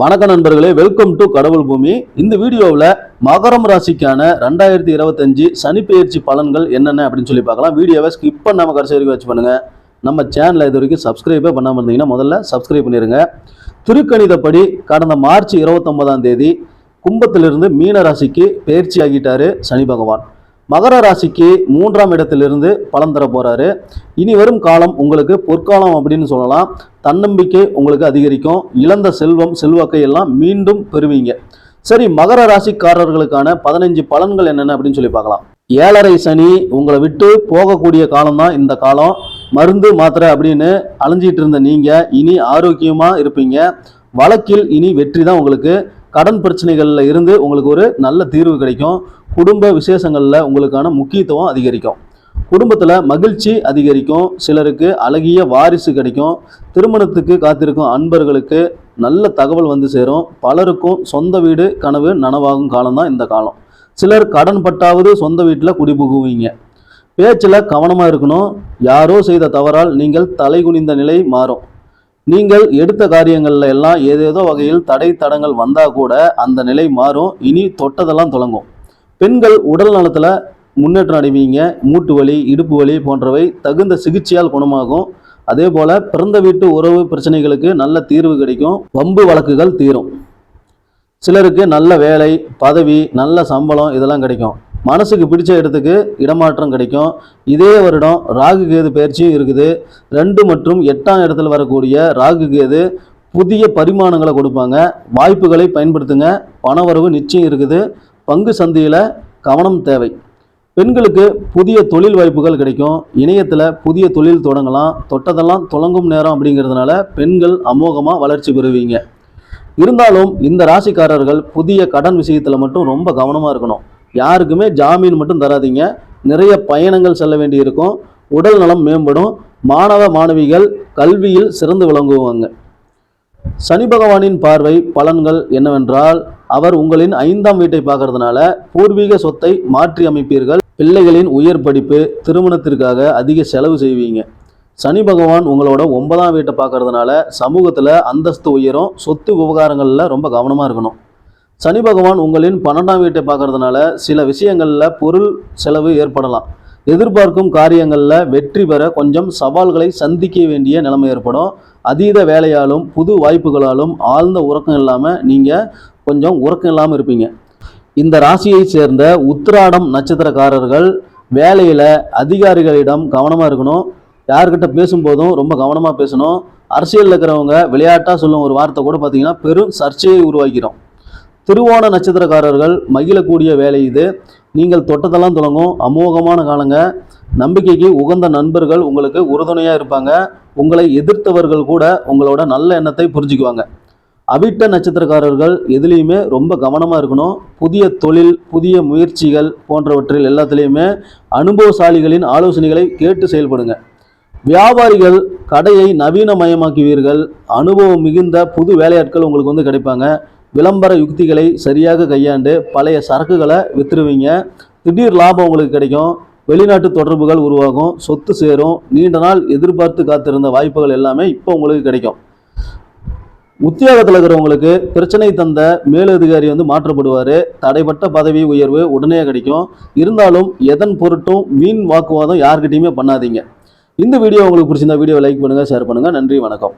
வணக்க நண்பர்களே welcome to கடவுள் பூமி. இந்த வீடியோவில் மகரம் ராசிக்கான ரெண்டாயிரத்தி இருபத்தஞ்சு சனிப்பெயர்ச்சி பலன்கள் என்னென்ன அப்படின்னு சொல்லி பார்க்கலாம். வீடியோவை ஸ்கிப் பண்ணாமல் கடைசி வரைக்கும் வச்சு பண்ணுங்க. நம்ம சேனலை இது வரைக்கும் சப்ஸ்கிரைபே பண்ணாமல் இருந்தீங்கன்னா முதல்ல சப்ஸ்கிரைப் பண்ணிடுங்க துருக்கணிதப்படி கடந்த மார்ச் இருபத்தொன்பதாம் தேதி கும்பத்திலிருந்து மீன ராசிக்கு பயிற்சி ஆகிட்டாரு சனி பகவான். மகர ராசிக்கு மூன்றாம் இடத்திலிருந்து பலன் தர போகிறாரு இனி வரும் காலம் உங்களுக்கு பொற்காலம் அப்படின்னு சொல்லலாம். தன்னம்பிக்கை உங்களுக்கு அதிகரிக்கும். இழந்த செல்வம் செல்வாக்கை எல்லாம் மீண்டும் பெறுவீங்க. சரி மகர ராசிக்காரர்களுக்கான பதினஞ்சு பலன்கள் என்னென்ன அப்படின்னு சொல்லி பார்க்கலாம். ஏழரை சனி உங்களை விட்டு போகக்கூடிய காலம்தான் இந்த காலம். மருந்து மாத்திரை அப்படின்னு அலைஞ்சிட்டு இருந்த நீங்கள் இனி ஆரோக்கியமாக இருப்பீங்க. வழக்கில் இனி வெற்றி தான் உங்களுக்கு. கடன் பிரச்சனைகளில் இருந்து உங்களுக்கு ஒரு நல்ல தீர்வு கிடைக்கும். குடும்ப விசேஷங்களில் உங்களுக்கான முக்கியத்துவம் அதிகரிக்கும். குடும்பத்தில் மகிழ்ச்சி அதிகரிக்கும். சிலருக்கு அழகிய வாரிசு கிடைக்கும். திருமணத்துக்கு காத்திருக்கும் அன்பர்களுக்கு நல்ல தகவல் வந்து சேரும். பலருக்கும் சொந்த வீடு கனவு நனவாகும் காலம்தான் இந்த காலம். சிலர் கடன் பட்டாவது சொந்த வீட்டில் குடிபுகுவீங்க. பேச்சில் கவனமாக இருக்கணும். யாரோ செய்த தவறால் நீங்கள் தலைகுனிந்த நிலை மாறும். நீங்கள் எடுத்த காரியங்களில் எல்லாம் ஏதேதோ வகையில் தடை தடங்கள் வந்தால் கூட அந்த நிலை மாறும். இனி தொட்டதெல்லாம் தொடங்கும். பெண்கள் உடல் நலத்தில் முன்னேற்றம் அடைவீங்க. மூட்டு வலி இடுப்பு வலி போன்றவை தகுந்த சிகிச்சையால் குணமாகும். அதே போல் பிறந்த வீட்டு உறவு பிரச்சனைகளுக்கு நல்ல தீர்வு கிடைக்கும். வம்பு வழக்குகள் தீரும். சிலருக்கு நல்ல வேலை பதவி நல்ல சம்பளம் இதெல்லாம் கிடைக்கும். மனசுக்கு பிடிச்ச இடத்துக்கு இடமாற்றம் கிடைக்கும். இதே வருடம் ராகு கேது பயிற்சியும் இருக்குது. ரெண்டு மற்றும் எட்டாம் இடத்துல வரக்கூடிய ராகு கேது புதிய பரிமாணங்களை கொடுப்பாங்க. வாய்ப்புகளை பயன்படுத்துங்க. பணவரவு நிச்சயம் இருக்குது. பங்கு சந்தையில் கவனம் தேவை. பெண்களுக்கு புதிய தொழில் வாய்ப்புகள் கிடைக்கும். இணையத்தில் புதிய தொழில் தொடங்கலாம். தொட்டதெல்லாம் தொடங்கும் நேரம் அப்படிங்கிறதுனால பெண்கள் அமோகமாக வளர்ச்சி பெறுவீங்க. இருந்தாலும் இந்த ராசிக்காரர்கள் புதிய கடன் விஷயத்தில் மட்டும் ரொம்ப கவனமாக இருக்கணும். யாருக்குமே ஜாமீன் மட்டும் தராதீங்க. நிறைய பயணங்கள் செல்ல வேண்டியிருக்கும். உடல் நலம் மேம்படும். மாணவ மாணவிகள் கல்வியில் சிறந்து விளங்குவாங்க. சனி பகவானின் பார்வை பலன்கள் என்னவென்றால் அவர் உங்களின் ஐந்தாம் வீட்டை பார்க்கறதுனால பூர்வீக சொத்தை மாற்றி அமைப்பீர்கள். பிள்ளைகளின் உயர் படிப்பு திருமணத்திற்காக அதிக செலவு செய்வீங்க. சனி பகவான் உங்களோட ஒன்பதாம் வீட்டை பார்க்கறதுனால சமூகத்தில் அந்தஸ்து உயரும் சொத்து விவகாரங்களில் ரொம்ப கவனமாக இருக்கணும். சனி பகவான் உங்களின் பன்னெண்டாம் வீட்டை பார்க்கறதுனால சில விஷயங்களில் பொருள் செலவு ஏற்படலாம். எதிர்பார்க்கும் காரியங்களில் வெற்றி பெற கொஞ்சம் சவால்களை சந்திக்க வேண்டிய நிலைமை ஏற்படும். அதீத வேலையாலும் புது வாய்ப்புகளாலும் ஆழ்ந்த உறக்கம் இல்லாமல் நீங்கள் கொஞ்சம் உறக்கம் இல்லாமல் இருப்பீங்க. இந்த ராசியை சேர்ந்த உத்திராடம் நட்சத்திரக்காரர்கள் வேலையில் அதிகாரிகளிடம் கவனமாக இருக்கணும். யார்கிட்ட பேசும்போதும் ரொம்ப கவனமாக பேசணும். அரசியலில் இருக்கிறவங்க விளையாட்டாக சொல்லும் ஒரு வார்த்தை கூட பார்த்தீங்கன்னா பெரும் சர்ச்சையை உருவாக்கிறோம். திருவோண நட்சத்திரக்காரர்கள் மகிழக்கூடிய வேலை இது. நீங்கள் தொட்டதெல்லாம் தொடங்கும். அமோகமான காலங்க. நம்பிக்கைக்கு உகந்த நண்பர்கள் உங்களுக்கு உறுதுணையாக இருப்பாங்க. உங்களை எதிர்த்தவர்கள் கூட உங்களோட நல்ல எண்ணத்தை புரிஞ்சுக்குவாங்க. அவிட்ட நட்சத்திரக்காரர்கள் எதுலேயுமே ரொம்ப கவனமாக இருக்கணும். புதிய தொழில் புதிய முயற்சிகள் போன்றவற்றில் எல்லாத்துலேயுமே அனுபவசாலிகளின் ஆலோசனைகளை கேட்டு செயல்படுங்க. வியாபாரிகள் கடையை நவீனமயமாக்குவீர்கள். அனுபவம் மிகுந்த புது வேலையாட்கள் உங்களுக்கு வந்து கிடைப்பாங்க. விளம்பர யுக்திகளை சரியாக கையாண்டு பழைய சரக்குகளை வித்துருவீங்க. திடீர் லாபம் உங்களுக்கு கிடைக்கும். வெளிநாட்டு தொடர்புகள் உருவாகும். சொத்து சேரும். நீண்ட நாள் எதிர்பார்த்து காத்திருந்த வாய்ப்புகள் எல்லாமே இப்போ உங்களுக்கு கிடைக்கும். உத்தியோகத்தில் இருக்கிறவங்களுக்கு பிரச்சனை தந்த மேலதிகாரி வந்து மாற்றப்படுவார். தடைப்பட்ட பதவி உயர்வு உடனே கிடைக்கும். இருந்தாலும் எதன் பொருட்டும் வீண் வாக்குவாதம் யார்கிட்டையுமே பண்ணாதீங்க. இந்த வீடியோ உங்களுக்கு பிடிச்சிருந்தா வீடியோ லைக் பண்ணுங்கள் ஷேர் பண்ணுங்கள் நன்றி வணக்கம்.